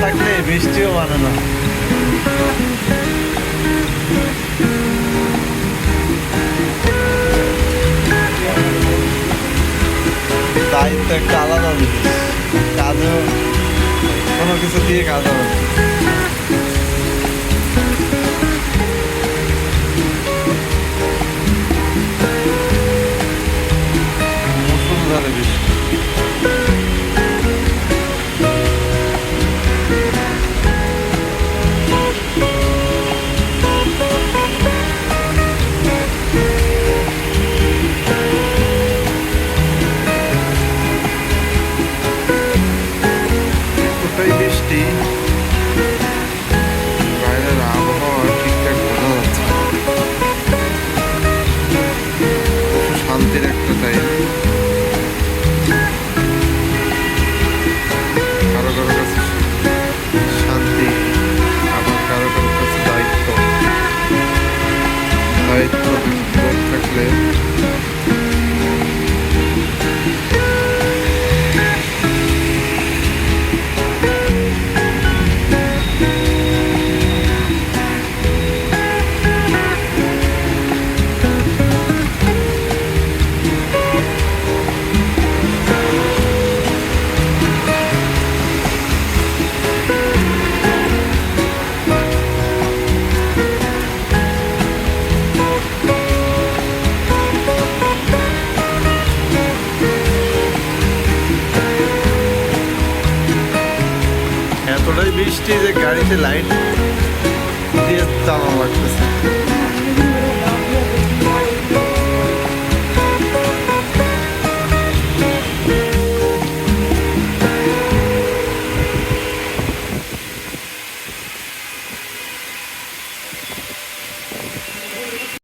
থাকলে বৃষ্টিও মানে না। দায়িত্ব একটা আলাদা জিনিস। কাজও কোনো কিছু দিয়ে কাজ হবে এতটাই বৃষ্টি যে গাড়িতে লাইট দিয়ে চালানো লাগতেছে।